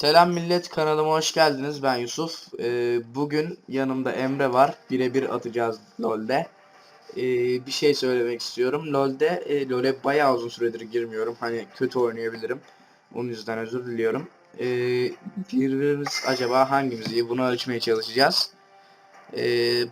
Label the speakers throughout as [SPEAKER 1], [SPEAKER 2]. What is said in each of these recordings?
[SPEAKER 1] Selam millet kanalıma hoş geldiniz. Ben Yusuf. Ee, bugün yanımda Emre var. Birebir atacağız LoL'de. Ee, bir şey söylemek istiyorum. LoL'de e, LoL'e bayağı uzun süredir girmiyorum. Hani kötü oynayabilirim. Onun yüzden özür diliyorum. Ee, birbirimiz acaba hangimiz iyi bunu ölçmeye çalışacağız. Ee,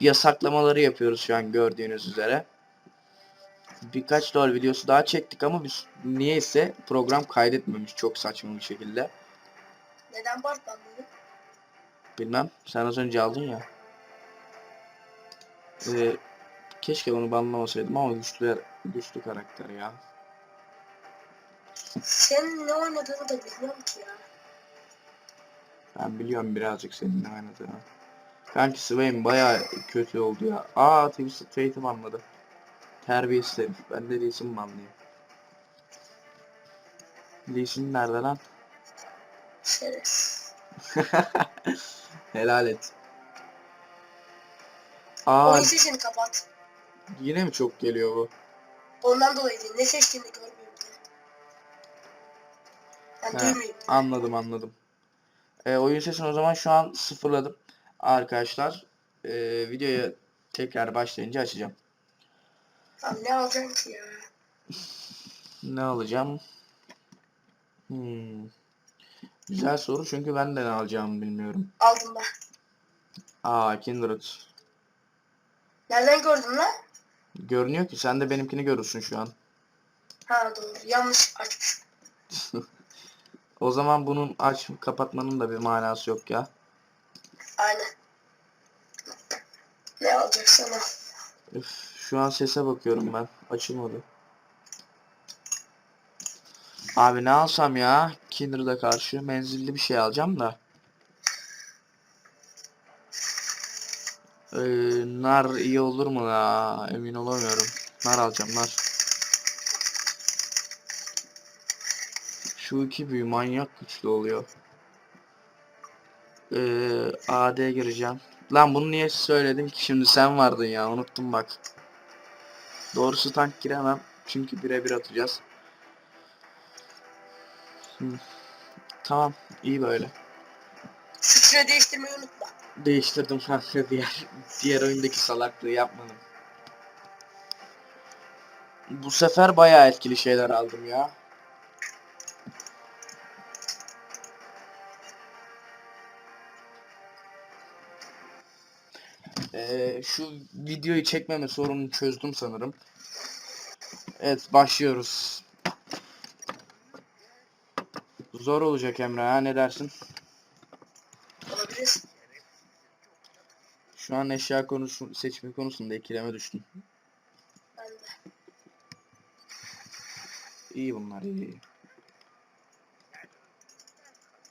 [SPEAKER 1] yasaklamaları yapıyoruz şu an gördüğünüz üzere. Birkaç LoL videosu daha çektik ama biz niyeyse program kaydetmemiş çok saçma bir şekilde.
[SPEAKER 2] Neden Bartman'dı?
[SPEAKER 1] Bilmem. Sen az önce aldın ya. Ee, keşke onu banlamasaydım ama güçlü, güçlü karakter ya.
[SPEAKER 2] Senin ne oynadığını da bilmiyorum ki ya.
[SPEAKER 1] Ben biliyorum birazcık senin ne oynadığını. Kanki Swain baya kötü oldu ya. Aa Twisted Fate'i banladı. Terbiyesiz herif. Ben de Lee Sin banlayayım. Lee Sin nerede lan?
[SPEAKER 2] Şeref.
[SPEAKER 1] Helal et. Aa
[SPEAKER 2] Oyun sesini kapat.
[SPEAKER 1] yine mi çok geliyor bu?
[SPEAKER 2] Ondan dolayı değil. Ne seçtiğini görmüyorum diye. Ben
[SPEAKER 1] He,
[SPEAKER 2] duymayayım.
[SPEAKER 1] Anladım anladım. Ee, oyun sesini o zaman şu an sıfırladım. Arkadaşlar ee, videoya tekrar başlayınca açacağım.
[SPEAKER 2] Tamam ne alacaksın ki ya?
[SPEAKER 1] Ne alacağım? Hmm. Güzel soru çünkü ben de ne alacağımı bilmiyorum.
[SPEAKER 2] Aldım ben.
[SPEAKER 1] Aa Kindred.
[SPEAKER 2] Nereden gördün lan?
[SPEAKER 1] Görünüyor ki sen de benimkini görürsün şu an.
[SPEAKER 2] Ha doğru. Yanlış açmış.
[SPEAKER 1] O zaman bunun aç kapatmanın da bir manası yok ya.
[SPEAKER 2] Aynen. Ne alacaksan al.
[SPEAKER 1] Üf, şu an sese bakıyorum ben. Açılmadı. Abi ne alsam ya? Kindred'a karşı menzilli bir şey alacağım da. Ee, nar iyi olur mu ya? Emin olamıyorum. Nar alacağım nar. Şu iki büyü manyak güçlü oluyor. Ee, AD gireceğim. Lan bunu niye söyledim ki şimdi sen vardın ya unuttum bak. Doğrusu tank giremem çünkü birebir atacağız. Hı. Tamam iyi böyle.
[SPEAKER 2] Sıçra değiştirmeyi unutma.
[SPEAKER 1] Değiştirdim kanka diğer diğer oyundaki salaklığı yapmadım. Bu sefer bayağı etkili şeyler aldım ya. Ee, şu videoyu çekmeme sorununu çözdüm sanırım. Evet başlıyoruz. Zor olacak Emre ha ne dersin?
[SPEAKER 2] Olabilir.
[SPEAKER 1] Şu an eşya konusu seçme konusunda ikileme düştüm.
[SPEAKER 2] Ben de.
[SPEAKER 1] İyi bunlar iyi.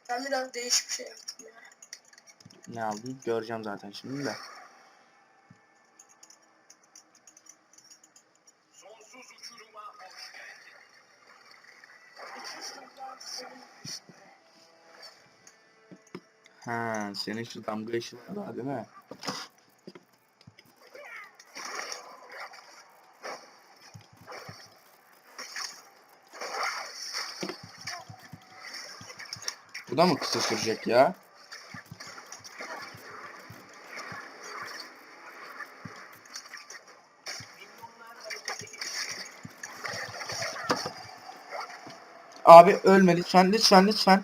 [SPEAKER 2] Ben biraz değişik bir şey yaptım ya.
[SPEAKER 1] Ne aldın? Göreceğim zaten şimdi de. Ha, senin şu damga işi var daha değil mi? Bu da mı kısa sürecek ya? Abi ölme lütfen lütfen lütfen.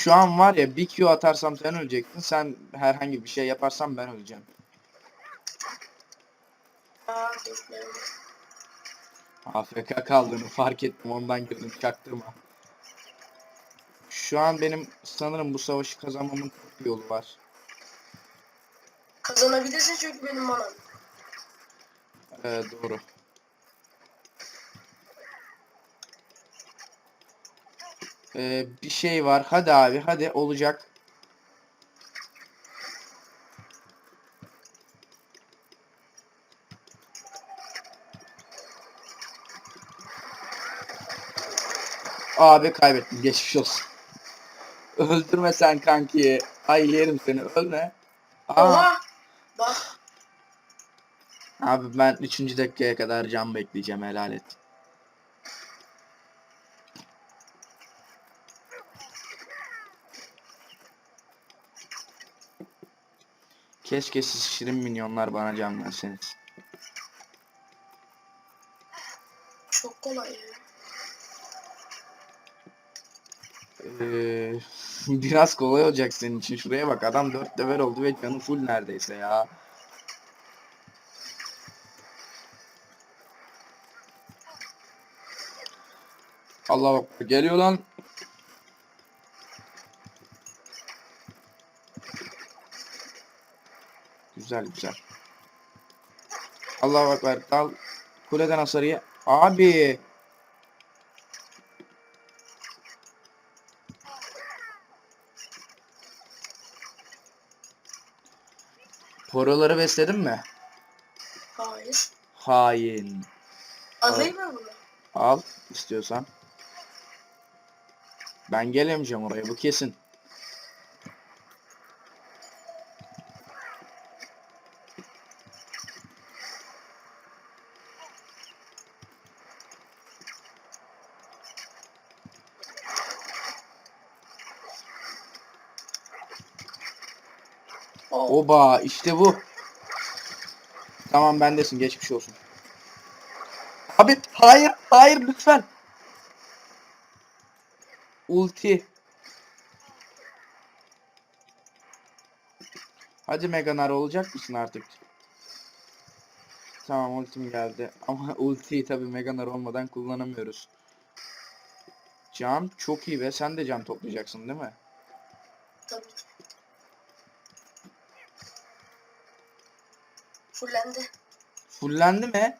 [SPEAKER 1] Şu an var ya bir Q atarsam sen öleceksin. Sen herhangi bir şey yaparsan ben öleceğim. AFK kaldığını fark ettim ondan girdim çaktırma. Şu an benim sanırım bu savaşı kazanmamın tek bir yolu var.
[SPEAKER 2] Kazanabilirsin çünkü benim manam.
[SPEAKER 1] Ee, doğru. Ee, bir şey var. Hadi abi hadi olacak. Abi kaybettim. Geçmiş olsun. Öldürme sen kanki. Ay yerim seni. Ölme. Aa.
[SPEAKER 2] Oha! Bak
[SPEAKER 1] Abi ben 3. dakikaya kadar can bekleyeceğim helal et. Keşke siz şirin minyonlar bana can verseniz.
[SPEAKER 2] Çok kolay ya.
[SPEAKER 1] Ee, biraz kolay olacak senin için. Şuraya bak adam 4 level oldu ve canı full neredeyse ya. Allah bak geliyor lan. Güzel güzel. Allah bak ver dal kuleden hasarıya. Abi Poroları besledin mi?
[SPEAKER 2] Hayır.
[SPEAKER 1] Hain.
[SPEAKER 2] Alayım mı bunu?
[SPEAKER 1] Al istiyorsan. Ben gelemeyeceğim oraya bu kesin. Oba işte bu. Tamam bendesin geçmiş olsun. Abi hayır hayır lütfen. Ulti. Hadi Meganar olacak mısın artık? Tamam ultim geldi. Ama ultiyi tabi Meganar olmadan kullanamıyoruz. Can çok iyi ve sen de can toplayacaksın değil mi?
[SPEAKER 2] Tabii. Fullendi.
[SPEAKER 1] Fullendi mi?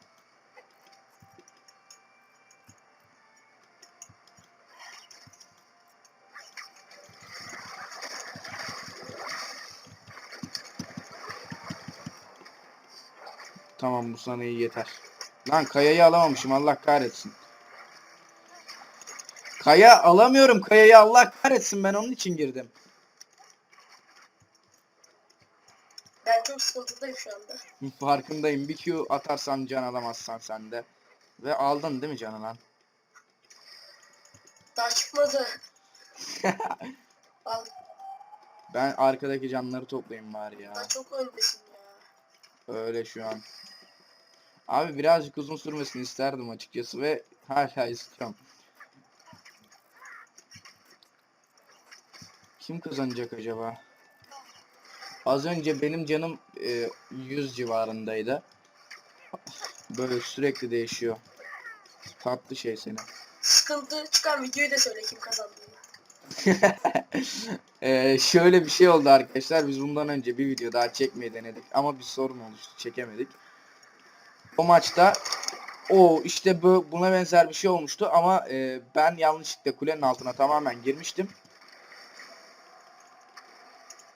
[SPEAKER 1] Tamam bu sana iyi yeter. Lan kayayı alamamışım Allah kahretsin. Kaya alamıyorum kayayı Allah kahretsin ben onun için girdim.
[SPEAKER 2] Ben çok sıkıntıdayım şu anda.
[SPEAKER 1] Farkındayım. Bir Q atarsan can alamazsan sen de. Ve aldın değil mi canı lan?
[SPEAKER 2] Daha çıkmadı. Al.
[SPEAKER 1] Ben arkadaki canları toplayayım bari ya.
[SPEAKER 2] Daha çok öndesin ya.
[SPEAKER 1] Öyle şu an. Abi birazcık uzun sürmesini isterdim açıkçası ve hala istiyorum. Kim kazanacak acaba? Az önce benim canım e, 100 civarındaydı. Böyle sürekli değişiyor. Tatlı şey seni.
[SPEAKER 2] Sıkıntı çıkan videoyu da söyle kim kazandığını.
[SPEAKER 1] Ee, şöyle bir şey oldu arkadaşlar. Biz bundan önce bir video daha çekmeyi denedik ama bir sorun oluştu. Çekemedik. O maçta o işte bu, buna benzer bir şey olmuştu ama e, ben yanlışlıkla kulenin altına tamamen girmiştim.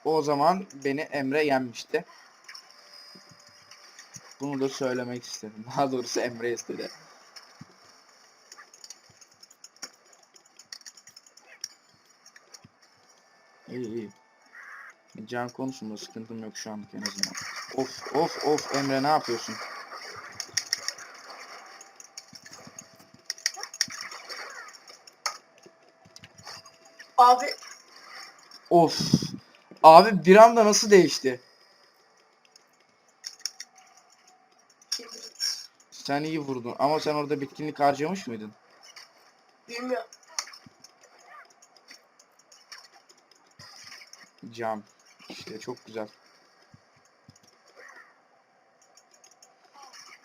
[SPEAKER 1] O zaman beni Emre yenmişti. Bunu da söylemek istedim. Daha doğrusu Emre istedi. İyi iyi. Can konusunda sıkıntım yok şu anlık en azından. Of of of Emre ne yapıyorsun?
[SPEAKER 2] Abi
[SPEAKER 1] Of. Abi bir anda nasıl değişti? Sen iyi vurdun ama sen orada bitkinlik harcamış mıydın?
[SPEAKER 2] Bilmiyorum.
[SPEAKER 1] Can. İşte çok güzel.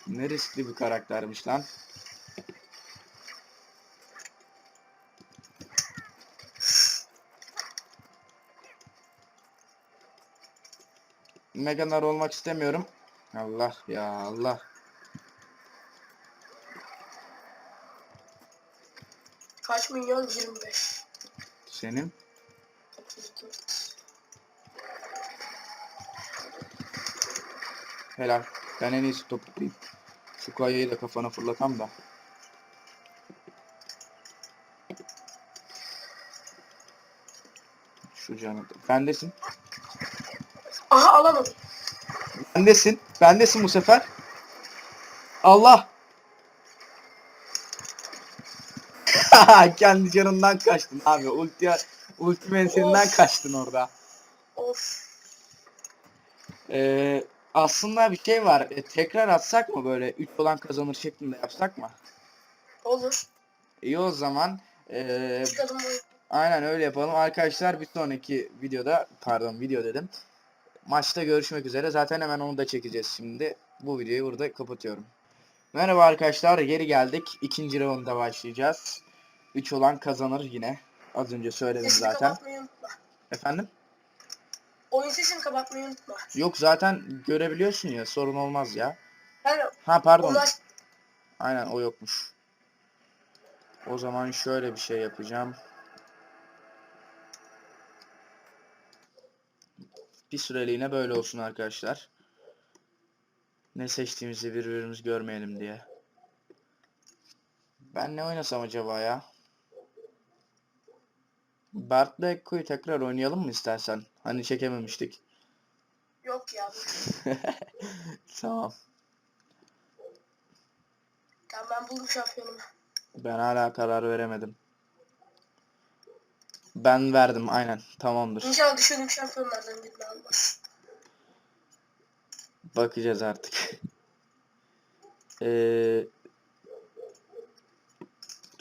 [SPEAKER 1] Ne riskli bir karaktermiş lan. Meganar olmak istemiyorum. Allah ya Allah.
[SPEAKER 2] Kaç milyon? 25.
[SPEAKER 1] Senin
[SPEAKER 2] 34.
[SPEAKER 1] helal. Ben en iyisi topuklayayım. Şu kayayı da kafana fırlatam da. Şu canı. Bendesin.
[SPEAKER 2] Aha alamadım.
[SPEAKER 1] Bendesin. Bendesin bu sefer. Allah. Kendi canından kaçtın abi. Ulti ulti menzilinden
[SPEAKER 2] Of.
[SPEAKER 1] kaçtın orada.
[SPEAKER 2] Of.
[SPEAKER 1] Ee, aslında bir şey var. E, tekrar atsak mı böyle 3 olan kazanır şeklinde yapsak mı?
[SPEAKER 2] Olur.
[SPEAKER 1] İyi o zaman. Ee,
[SPEAKER 2] Çıkalım
[SPEAKER 1] aynen öyle yapalım. Arkadaşlar bir sonraki videoda pardon video dedim. Maçta görüşmek üzere. Zaten hemen onu da çekeceğiz şimdi. Bu videoyu burada kapatıyorum. Merhaba arkadaşlar. Geri geldik. İkinci rounda başlayacağız. 3 olan kazanır yine. Az önce söyledim
[SPEAKER 2] Sesini
[SPEAKER 1] zaten.
[SPEAKER 2] kapatmayı unutma.
[SPEAKER 1] Efendim?
[SPEAKER 2] Oyun sesini kapatmayı unutma.
[SPEAKER 1] Yok zaten görebiliyorsun ya. Sorun olmaz ya.
[SPEAKER 2] Yani
[SPEAKER 1] Ha pardon.
[SPEAKER 2] ulaş
[SPEAKER 1] Aynen o yokmuş. O zaman şöyle bir şey yapacağım. Bir süreliğine böyle olsun arkadaşlar. Ne seçtiğimizi birbirimiz görmeyelim diye. Ben ne oynasam acaba ya? Bart'la Ekko'yu tekrar oynayalım mı istersen? Hani çekememiştik.
[SPEAKER 2] yok ya.
[SPEAKER 1] Tamam.
[SPEAKER 2] Tamam ben buldum şampiyonumu.
[SPEAKER 1] Ben hala karar veremedim. Ben verdim aynen. Tamamdır.
[SPEAKER 2] İnşallah düşündüğüm şampiyonlardan birini almaz.
[SPEAKER 1] Bakacağız artık. Ee,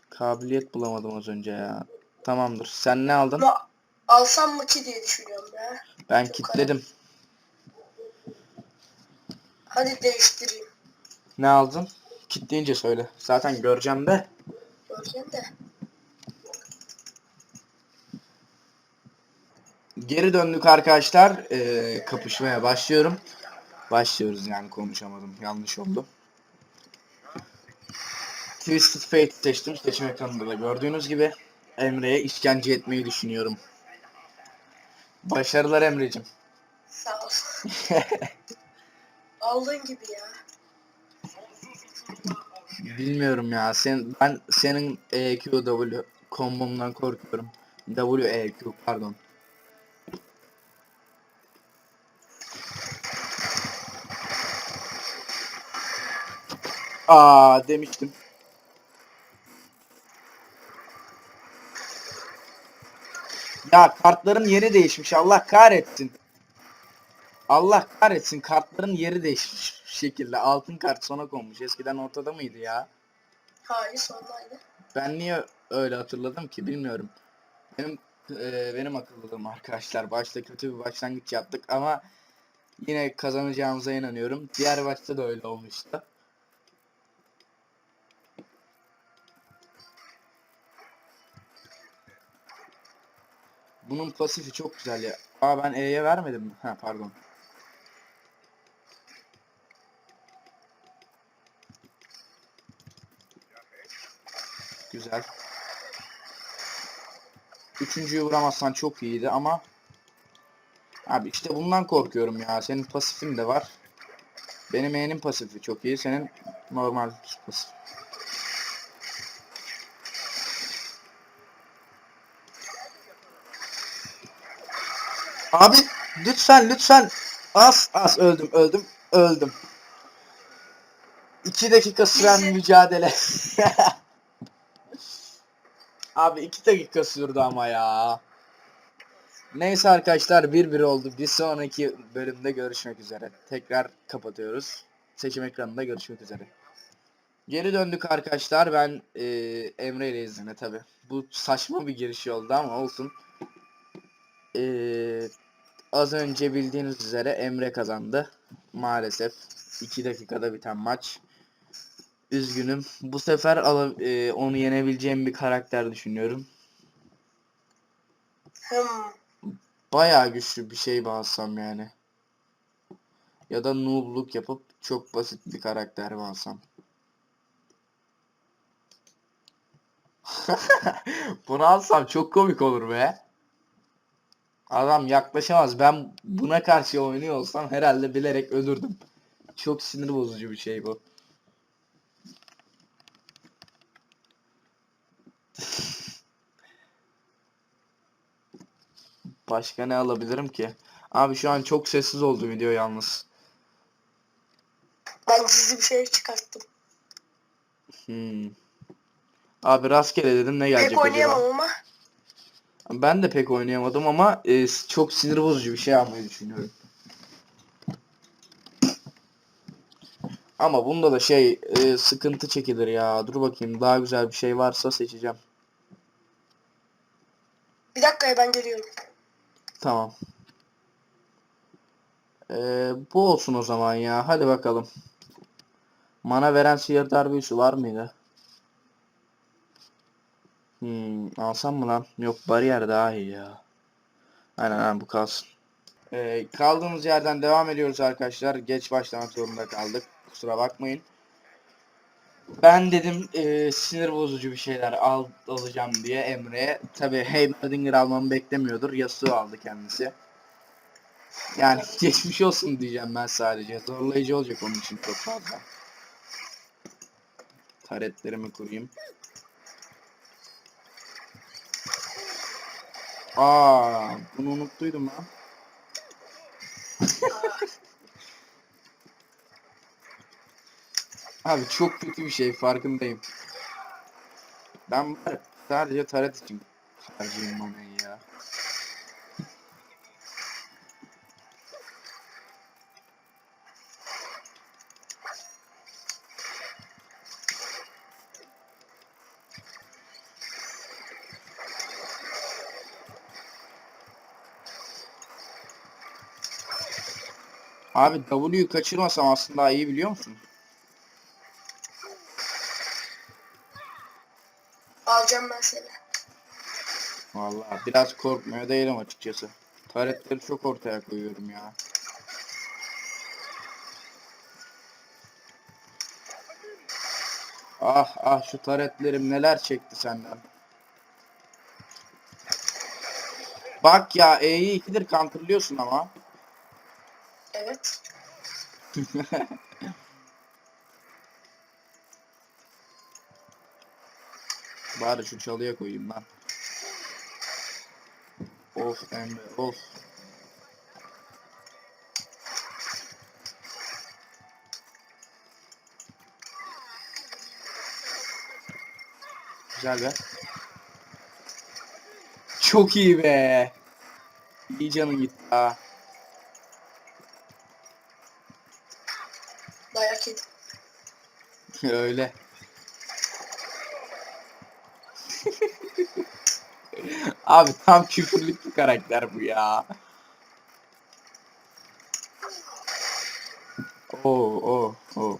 [SPEAKER 1] kabiliyet bulamadım az önce ya. Tamamdır. Sen ne aldın?
[SPEAKER 2] Ama alsam mı ki diye düşünüyorum ya.
[SPEAKER 1] Ben
[SPEAKER 2] Çok
[SPEAKER 1] kitledim.
[SPEAKER 2] Hadi değiştireyim.
[SPEAKER 1] Ne aldın? Kitleyince söyle. Zaten göreceğim de.
[SPEAKER 2] Göreceğim de.
[SPEAKER 1] Geri döndük arkadaşlar. Ee, kapışmaya başlıyorum. Başlıyoruz yani konuşamadım. Yanlış oldu. Twisted Fate seçtim. Seçim ekranında da gördüğünüz gibi Emre'ye işkence etmeyi düşünüyorum. Başarılar Emre'cim.
[SPEAKER 2] Sağ ol. Aldığın gibi ya.
[SPEAKER 1] Bilmiyorum ya. Sen ben senin EQW kombondan korkuyorum. WEQ pardon. Aa demiştim. Ya kartların yeri değişmiş. Allah kahretsin. Allah kahretsin. Kartların yeri değişmiş şekilde. Altın kart sona konmuş. Eskiden ortada mıydı ya?
[SPEAKER 2] Hayır sondaydı.
[SPEAKER 1] Ben niye öyle hatırladım ki bilmiyorum. Benim e, benim akıllılığım arkadaşlar. Başta kötü bir başlangıç yaptık ama yine kazanacağımıza inanıyorum. Diğer maçta da öyle olmuştu. Bunun pasifi çok güzel ya. Aa ben E'ye vermedim mi? Ha pardon. Güzel. Üçüncüyü vuramazsan çok iyiydi ama Abi işte bundan korkuyorum ya. Senin pasifin de var. Benim E'nin pasifi çok iyi. Senin normal pasif. Abi lütfen lütfen. Az az öldüm öldüm öldüm. 2 dakika süren mücadele. Abi 2 dakika sürdü ama ya. Neyse arkadaşlar 1-1 oldu. Bir sonraki bölümde görüşmek üzere. Tekrar kapatıyoruz. Seçim ekranında görüşmek üzere. Geri döndük arkadaşlar. Ben e, Emre ile izine tabi. Bu saçma bir giriş oldu ama olsun. E, az önce bildiğiniz üzere Emre kazandı. Maalesef 2 dakikada biten maç. Üzgünüm. Bu sefer e, onu yenebileceğim bir karakter düşünüyorum.
[SPEAKER 2] Hmm.
[SPEAKER 1] Bayağı güçlü bir şey alsam yani. Ya da noobluk yapıp çok basit bir karakter alsam? Bunu alsam çok komik olur be. Adam yaklaşamaz. Ben buna karşı oynuyor olsam herhalde bilerek ölürdüm. Çok sinir bozucu bir şey bu. Başka ne alabilirim ki? Abi şu an çok sessiz oldu video yalnız.
[SPEAKER 2] Ben gizli bir şey çıkarttım.
[SPEAKER 1] Hmm. Abi rastgele dedim ne gelecek
[SPEAKER 2] Pek oynayamam
[SPEAKER 1] acaba?
[SPEAKER 2] ama.
[SPEAKER 1] Ben de pek oynayamadım ama e, çok sinir bozucu bir şey almayı düşünüyorum. Ama bunda da şey e, sıkıntı çekilir ya. Dur bakayım daha güzel bir şey varsa seçeceğim.
[SPEAKER 2] Bir dakika ben geliyorum.
[SPEAKER 1] Tamam. Ee, bu olsun o zaman ya. Hadi bakalım. Mana veren sihirdar büyüsü var mıydı? Hmm, alsam mı lan? Yok bariyer daha iyi ya. Aynen aynen bu kalsın. Ee, kaldığımız yerden devam ediyoruz arkadaşlar. Geç başlamak zorunda kaldık. Kusura bakmayın. Ben dedim e, sinir bozucu bir şeyler al, alacağım diye Emre'ye. Tabi Heimerdinger almamı beklemiyordur. Yasuo aldı kendisi. Yani geçmiş olsun diyeceğim ben sadece. Zorlayıcı olacak onun için çok fazla. Taretlerimi kurayım. Aa, bunu unuttuydum lan. Abi çok kötü bir şey farkındayım. Ben sadece taret için harcayayım ya. Abi W'yu kaçırmasam aslında iyi biliyor musun?
[SPEAKER 2] Alacağım ben seni.
[SPEAKER 1] Vallahi biraz korkmuyor değilim açıkçası. Taretleri çok ortaya koyuyorum ya. Ah ah şu taretlerim neler çekti senden. Bak ya E'yi ikidir counterlıyorsun ama.
[SPEAKER 2] Evet.
[SPEAKER 1] Bari şu çalıya koyayım lan. Of Emre of. Güzel be. Çok iyi be. İyi canın gitti ha. Öyle. Abi tam küfürlük bir karakter bu ya. Oo oo oo.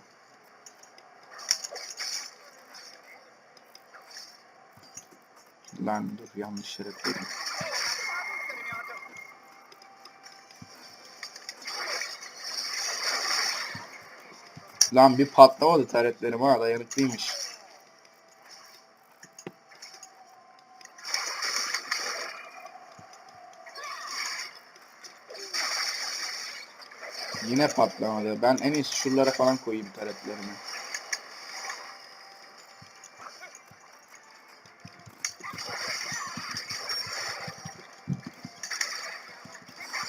[SPEAKER 1] Lan dur yanlış yere koydum. Lan bir patlamadı taretlerim ha dayanıklıymış. Yine patlamadı. Ben en iyisi şuralara falan koyayım taretlerimi.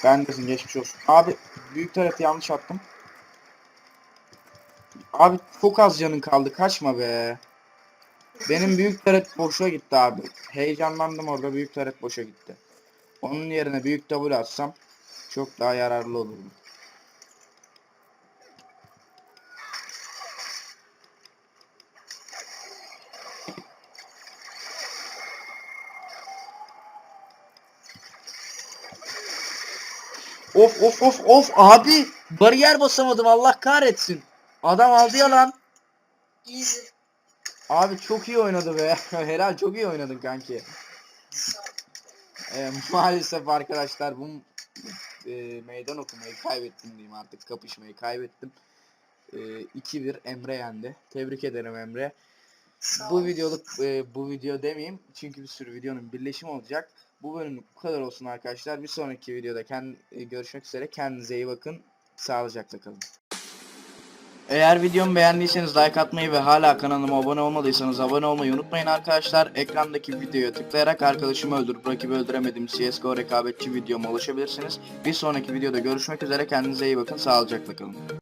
[SPEAKER 1] Ben desin geçmiş olsun. Abi büyük tareti yanlış attım. Abi çok az canın kaldı. Kaçma be. Benim büyük taret boşa gitti abi. Heyecanlandım orada büyük taret boşa gitti. Onun yerine büyük W atsam çok daha yararlı olurdu. Of of of of abi bariyer basamadım Allah kahretsin. Adam aldı ya lan.
[SPEAKER 2] Easy.
[SPEAKER 1] Abi çok iyi oynadı be. Helal çok iyi oynadın kanki. Ee, maalesef arkadaşlar bu e, meydan okumayı kaybettim diyeyim artık. Kapışmayı kaybettim. E, 2-1 Emre yendi. Tebrik ederim Emre. Bu
[SPEAKER 2] ol.
[SPEAKER 1] videoluk e, bu video demeyeyim. Çünkü bir sürü videonun birleşimi olacak. Bu bölümlük bu kadar olsun arkadaşlar. Bir sonraki videoda kend, e, görüşmek üzere. Kendinize iyi bakın. Sağlıcakla kalın. Eğer videomu beğendiyseniz like atmayı ve hala kanalıma abone olmadıysanız abone olmayı unutmayın arkadaşlar. Ekrandaki videoya tıklayarak arkadaşımı öldürüp rakibi öldüremedim CSGO rekabetçi videoma ulaşabilirsiniz. Bir sonraki videoda görüşmek üzere. Kendinize iyi bakın. Sağlıcakla kalın.